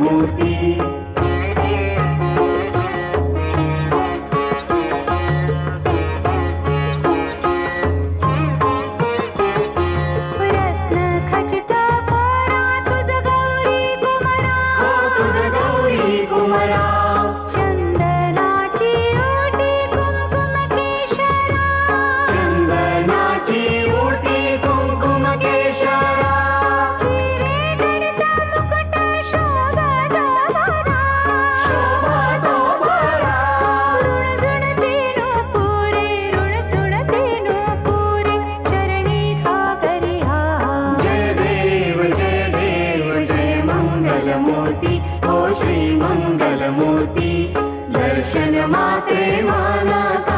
মূর্তি हो ओ श्री मंगलमूर्ती दर्शन माते मन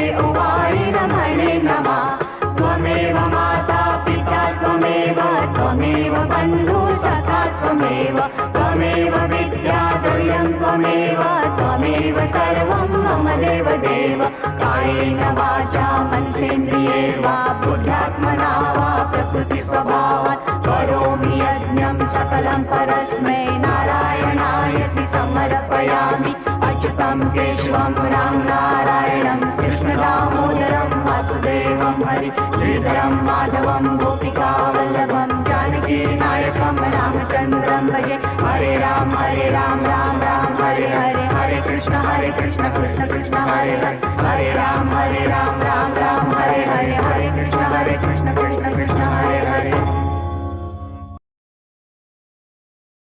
भावे ओवाळीन नमा त्वमेव माता पिता त्वमेव त्वमेव बन्धु सखा त्वमेव त्वमेव विद्या त्वमेव त्वमेव सर्वं मम देवदेव देव कायेन वाचा मनसेन्द्रिये वा बुद्ध्यात्मना वा प्रकृतिस्वभावात् करोमि यज्ञं सकलं परस्मै वासुदेवं हरि श्रीधरं माधवं गोपिकावल्लभं जानकी नायकं रामचन्द्रं भजे। हरे राम हरे राम राम राम हरे हरे हरे कृष्ण हरे कृष्ण कृष्ण कृष्ण हरे हरे। हरे राम हरे राम राम राम हरे हरे हरे कृष्ण हरे कृष्ण कृष्ण कृष्ण हरे हरे।